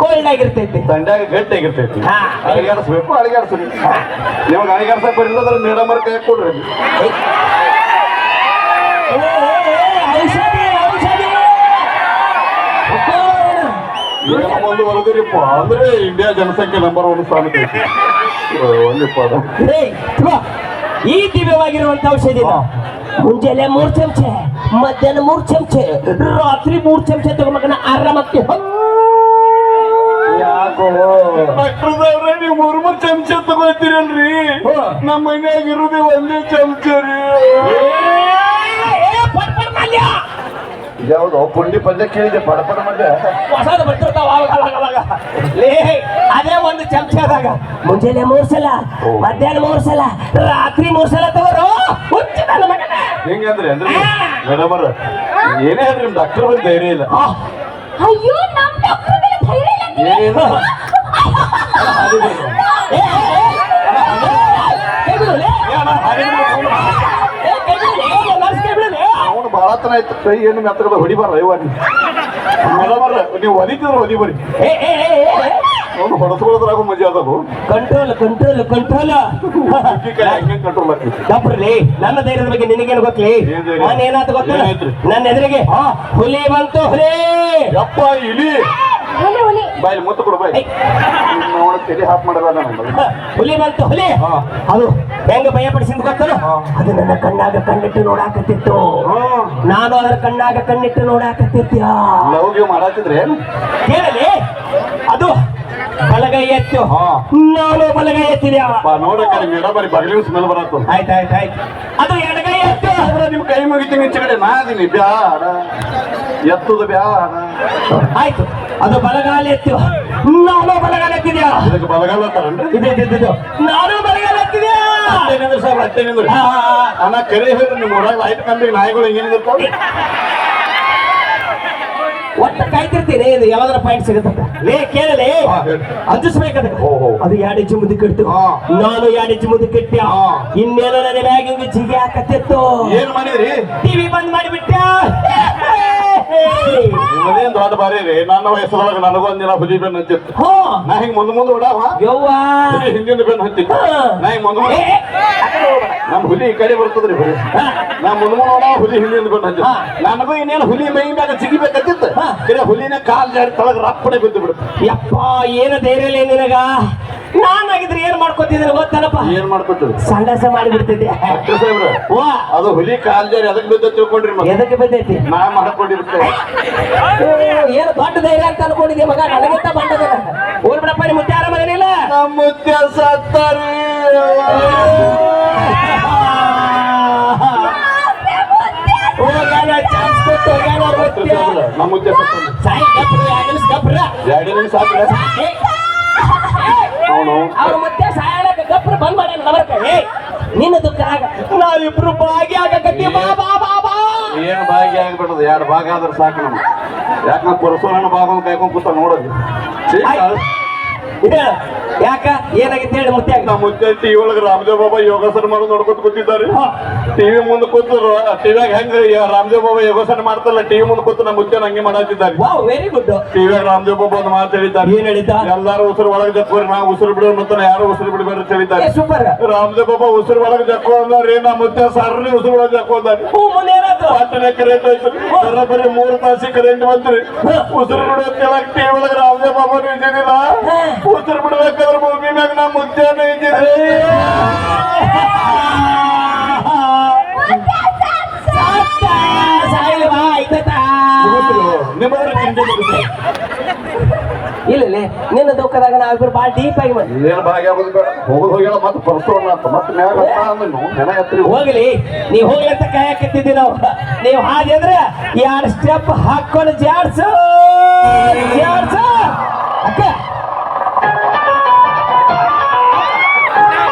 Cold ಆಗಿರ್ತೈತಿ. ತಂಡಾಗಿ ಗಟ್ಟಿಯಾಗಿರ್ತೈತಿ ಹಾ. ಅಳಿಗಾಡಿಸ್ಬೇಕು ಅಳಿಗಾಡಿಸ್ರಿ. ನಿಮ್ಗೆ ಅಳಿಗಾಡ್ಸಕ್ ಅಂದ್ರೆ ಮೇಡಮ್ ಅವ್ರ ಕೈ ಕೊಡ್ರಿ? ಏ, ಏ, ಏ, ಔಷಧಿ ಔಷಧಿ. ಈಗ ಒಂದು ಬರದಿರಿಪ್ಪ. ಅಂದ್ರೆ ಇಂಡಿಯಾ ಜನಸಂಖ್ಯೆ ನಂಬರ್ ಒನ್ ಸ್ಥಾನಕ್ಕೆ ಐತಿ. ಓ, ಒಂದಿಪ್ಪ ಅದು. ಈ ದಿವ್ಯವಾಗಿರುವಂತ ಔಷಧಿ ಇದು. ಮುಂಜಾನೆ ಮೂರ್ ಚಮಚೆ ಮಧ್ಯಾಹ್ನ ಮೂರ್ ಚಮಚೆ ರಾತ್ರಿ ಮೂರ್ ಚಮಚೆ ತಗೊಂಬಕನ ಆರಾಮಕ್ಕೆ ಯಾಕೋ ಡಾಕ್ಟರ್ದವ್ರೆ ನೀವು ಮೂರ್ ಮೂರ್ ಚಮಚ ತಗೋತೀರಲ್ರಿ ನಮ್ಮ ಮನ್ಯಾಗ ಇರೋದೇ ಒಂದೇ ಚಮಚ ರೀ. ಯಾವ್ದು ಪುಂಡಿ ಪಲ್ಯ ಕೇಳಿದೆ ಪಡ ಪಡ ಮಧ್ಯ ಹೊಸದು ಬರ್ತಿರ್ತಾವ ಲೇ ಅದೇ ಒಂದು ಚಮಚದಾಗ ಮುಂಜಾನೆ ಮೂರ್ ಸಲ ಮಧ್ಯಾಹ್ನ ಮೂರ್ ಸಲ ರಾತ್ರಿ ಮೂರ್ ಸಲ ತಗೋರು. ಹುಚ್ಚ ನನ್ನ ಮಗನ. ಹೆಂಗಂದ್ರಿ ಅಂದ್ರೆ ಮೇಡಮ್ ಅವ್ರ ಏನೇ ಅಂದ್ರೆ ನಿಮ್ ಡಾಕ್ಟರ್ ಬಂದ್ ಧೈರ್ಯ ಇಲ್ಲ. ಅಯ್ಯೋ ನಮ್ ಧೈರ್ಯ ಇಲ್ಲ ಏನು ಏ, ಏ, ಏ, ಕೈ ಬಿಡು, ಲೇ. ಏ, ಕೈ ಬಿಡು, ಲೇ, ನರ್ಸ್ ಕೈ ಬಿಡು, ಲೇ. ಅವನು ಆಯ್ತು. ಕೈ ಏನು ಮೆತ್ತಗದ ಹೊಡಿಬಾರ ಇವ ಅವ್ರ ನೀವು ಹೊಲಿತಿದ್ರು ಏ. ಅವ್ನು ಹೊಡೆಸ್ಕೊಳ್ಳೋದ್ರಾಗ ಮಜಾ ಅದವು ಕಂಟ್ರೋಲ್ ಕಂಟ್ರೋಲ್ ಕಂಟ್ರೋಲ್ ಕಂಟ್ರೋಲ್ ಡಾಕ್ಟ್ರೇ ನನ್ನ ಧೈರ್ಯದ ಬಗ್ಗೆ ನಿನಗೇನು ಗೊತ್ತಲಿ? ನಾನು ಏನಾಯ್ತು ಗೊತ್ತಿಲ್ಲ? ನನ್ನ ಎದುರಿಗೆ ಹುಲಿ ಬಂತು ಹುಲಿ! ಯಪ್ಪ ಇಲಿ! ಬಾಯಿ ಮುತ್ತು ಕೊಡು ಬಾಯಿ. ಅವನ ತೆಲಿ ಹಾಪ್ ಮಾಡಲ್ಲ ನಾನು. ಹುಲಿ ಬಂತು ಹುಲಿ. ಹಾ. ಅದು ಹೆಂಗ ಭಯಪಡಿಸಿದ್ ಗೊತ್ತಲ್ಲ? ಅದು ನನ್ನ ಕಣ್ಣಾಗ ಕಣ್ಣಿಟ್ಟು ನೋಡಾಕತ್ತಿತ್ತು. ನಾನು ಅದರ ಕಣ್ಣಾಗ ಕಣ್ಣಿಟ್ಟು ನೋಡಾಕತ್ತಿದ್ಯ ಲವ್ ಗಿವ್ ಮಾಡಾತಿದ್ರೆ ಕೇಳಲಿ. ಅದು ಬಲಗೈ ಎತ್ತು. ನಾನು ಬಲಗೈ ಎತ್ತಿದ್ಯಾ ಬಾ ನೋಡಕ್ಕ ಮೇಡಮ್ ಬರೀ ಬಗಲಿ ಸ್ಮೆಲ್ ಬರತ್ತು. ಆಯ್ತು ಆಯ್ತು ಆಯ್ತು. ಅದು ಎಡಗೈ ಎತ್ತು. ನಿಮ್ ಕೈ ಮುಗಿತೀನಿ ಈಚೆ ಕಡೆ ನಾ ಅದೀನಿ ಬ್ಯಾಡ. ಎತ್ತದ ಬ್ಯಾಡ. ಆಯ್ತು. ಅದು ಬಲಗಾಲ ಎತ್ತು ನಾನು ಬಲಗಾಲ ಎತ್ತಿದ್ಯಾ? ಬಲಗಾಲ. ನಾನು ಬಲಗಾಲ ಎತ್ತಿದ್ಯಾ. ಅಣ್ಣ ಕರೆ ಹೇಳ್ರಿ ನಿಮ್ಮ ಊರಾಗ ಲೈಟ್ ಕಂಬಿಗೆ ನಾಯಿಗಳು ಹಿಂಗೇನಿರ್ತಾವ ಒಟ್ಟು ಕಾಯ್ತಿರ್ತೀನಿ ಇದು ಯಾವ್ದಾರ ಪಾಯಿಂಟ್ ಸಿಗುತ್ತೆ? ಲೇ ಕೇಳಲಿ. ಹೇಳಿ. ಓ. ಅದು ಎರಡು ಇಂಚು ಮುದಿ ಹಾ. ನಾನು ಎರಡು ಇಂಚು ಮುದ್ದು ಇಟ್ಟ ಹಾ. ಇನ್ನೇನೋ ನನ್ನ ಬ್ಯಾಗ್ ಹಿಂಗೆ ಜಿಗಿ ಹಾಕತ್ತಿತ್ತು. ಏನ್ ಮಾಡಿದ್ರಿ? ಟಿವಿ ಬಂದ್ ಮಾಡಿಬಿಟ್ಟ ದೊಡ್ಡ ಬಾರಿ ರೀ. ನನ್ನ ವಯಸ್ಸೊಳಗ ನನಗೂ ಒಂದಿನ ಹುಲಿ ಬೆನ್ನು ಹಚ್ಚಿತ್ತು. ನಾ ಹಿಂಗ್ ಮುಂದ್ ಮುಂದೆ ಓಡಾವ ಹಿಂದಿನ ಬೆನ್ನು ಹತ್ತಿತ್ತು ಹಾ. ನಾ ಹಿಂಗ್ ಮುಂದೆ. ನಮ್ ಹುಲಿ ಈ ಕಡೆ ಬರ್ತದ್ರಿ ಹುಲಿ. ನಾ ಮುಂದ್ ಮುಂದ್ ಓಡಾವ ಹುಲಿ ಹಿಂದಿನ ಬೆನ್ನು ಹತ್ತಿತ್ತು ಹಾ. ನನಗೂ ಇನ್ನೇನು ಹುಲಿ ಮೈ ಮ್ಯಾಗ ಸಿಗಿಬೇಕಿತ್ತು ಕರೆ ಹುಲಿನ ಕಾಲ್ ಜಾರಿ ತಳಗ ರಪ್ಪಡೆ ಬಿದ್ದು ಬಿಡುತ್ತೆ ಯಪ್ಪ ಏನು ಧೈರ್ಯ ನಿನಗ? ನಾನಾಗಿದ್ರೆ ಏನ್ ಮಾಡ್ಕೊತಿದ್ರೆ ಗೊತ್ತಲ್ಲಪ್ಪ ಏನ್ ಮಾಡ್ಕೊತೀರಿ ಸಂಡಾಸ ಮಾಡಿಬಿಡ್ತಿದ್ದೆ ಡಾಕ್ಟರ್ ಸಾಹೇಬ್ರ ವಾ. ಅದು ಹುಲಿ ಕಾಲ್ ಜಾರಿ ಅದಕ್ಕೆ ಬಿದ್ದ ತಿಳ್ಕೊಂಡ್ರಿ ಮಗ ಎದಕ್ಕೆ ಬಂದೈತಿ ನಾ ಮಾಡ್ಕೊಂಡಿರ್ತೇವೆ ಏನು ದೊಡ್ಡ ಧೈರ್ಯ ಅಂತ ಅನ್ಕೊಂಡಿದ್ದೆ ಮಗ? ನನಗಿಂತ ಬಂದದ ಊರ್ ಬಿಡಪ್ಪ ನಿಮ್ಮ ಮುತ್ಯ ಆರಾಮದೇನಿಲ್ಲ ನಮ್ಮ ಮುತ್ಯ ಸತ್ತರಿ. ಚಾನ್ಸ್ ಕೊಟ್ಟು ಹೋಗ್ಯಾನ. ನಮ್ಮ ಮುತ್ಯ ಸತ್ತ ಸಾಯಿ ಗಪ್ರ, ಎರಡ್ ನಿಮಿಷ ಗಪ್ರ. ಎರಡು ನಿಮಿಷ ಹಾಕ್ರೆ ಏ, ಅವನು ಅವ್ರ ಮತ್ತೆ ಸಾಯಲಕ್ಕ ಗಪ್ರ ಬಂದ್ ಮಾಡ್ಯಾನ ನವರಕ. ಏ, ನಿನ್ನ ದುಃಖ ಆಗ. ನಾವಿಬ್ರು ಭಾಗಿ ಆಗಕತ್ತಿ ಬಾ ಬಾ ಬಾ ಬಾ. ಏನ್ ಭಾಗಿ ಆಗ್ಬಿಟ್ಟದ ಎರಡು ಭಾಗ ಆದ್ರೆ ಸಾಕು ನಮ್ಗೆ. ಯಾಕಂದ್ರೆ ನಾವು ಭಾಗವನ್ನು ಕಾಯ್ಕೊಂಡ್ ಕೂತ ನೋಡೋದು? ಯಾಕ? ಏನಾಗಿತ್ತು ಹೇಳಿ ಮುಖ್ಯ ನಮ್ಮ ಮುಂಚೆ ಟಿವಿ ಒಳಗೆ ರಾಮದೇವ್ ಬಾಬಾ ಯೋಗಾಸನ ಮಾಡೋದು ನೋಡ್ಕೊತ ಕೂತಿದ್ದಾರೆ. ಟಿವಿ ಮುಂದೆ ಕೂತು ಟಿವಿಯಾಗ ಹೆಂಗ ರಾಮದೇವ್ ಬಾಬಾ ಯೋಗಾಸನ ಮಾಡ್ತಾರಲ್ಲ ಟಿವಿ ಮುಂದೆ ಕೂತು ನಮ್ಮ ಮುಂಚೆ ಹಂಗೆ ಮಾಡತ್ತಿದ್ದಾರೆ ವಾವ್ ವೆರಿ ಗುಡ್ ಟಿವಿಯಾಗ ರಾಮದೇವ್ ಬಾಬಾ ಒಂದು ಮಾತು ಹೇಳಿದ್ದಾರೆ. ಏನ್ ಹೇಳಿದ್ದ? ಎಲ್ಲಾರು ಉಸಿರು ಒಳಗೆ ಜಕ್ಕೋರಿ ನಾವು ಉಸಿರು ಬಿಡೋ ಮತ್ತ ಯಾರು ಉಸಿರು ಬಿಡಬೇಡ ಅಂತ ಹೇಳಿದ್ದಾರೆ. ಸೂಪರ್ ರಾಮದೇವ್ ಬಾಬಾ ಉಸಿರು ಒಳಗೆ ಜಕ್ಕೋ ಅಂದ್ರೆ ನಮ್ಮ ಮುಂಚೆ ಸರ್ರಿ ಉಸಿರು ಒಳಗೆ ಜಕ್ಕೋ ಅಂದಾರೆ. ಹೂ ಮುಂದೆ ಏನಾಯ್ತು? ಪಾಟನೆ ಕರೆಂಟ್ ಆಯ್ತು ಬರೋಬ್ಬರಿ ಮೂರು ತಾಸಿ ಕರೆಂಟ್ ಬಂತ್ರಿ ಉಸಿರು ಬಿಡೋ ಕೆಳಗೆ ಟಿವಿ ಒಳಗೆ ರಾಮದೇವ್ ಬಾಬಾ ಇದ್ದಿದ್ದಿಲ್ಲ ಉಸಿರು ಬಿಡ್ಬೇಕಾದ್ರೆ ಭೂಮಿ ಮ್ಯಾಗ ನಾ ಮುದ್ದೇನು ಇದ್ದಿದ್ರಿ. ಇಲ್ಲ ಇಲ್ಲ, ನಿನ್ನ ದುಃಖದಾಗ ಇಬ್ಬರು ಭಾಳ ಡೀಪ್ ಆಗಿ ಬಂದ್ವಿ. ಏನ್ ಭಾಗ್ಯ ಆಗೋದು ಬೇಡ. ಹೋಗೋದು ಹೋಗ್ಯಾಳ ಮತ್ತೆ ಪರಸೋಣ ಅಂತ ಮತ್ತೆ ಮ್ಯಾಗ ಹತ್ತ ಅಂದ್ನು ನೆನ ಎತ್ತರಿ ಹೋಗ್ಲಿ ನೀವ್ ಹೋಗ್ಲಿ ಅಂತ ಕಾಯಕತ್ತಿದ್ವಿ ನಾವು. ನೀವ್ ಹಾಗೆ ಅಂದ್ರೆ ಎರಡು ಸ್ಟೆಪ್ ಹಾಕೊಂಡು ಜಾಡ್ಸು.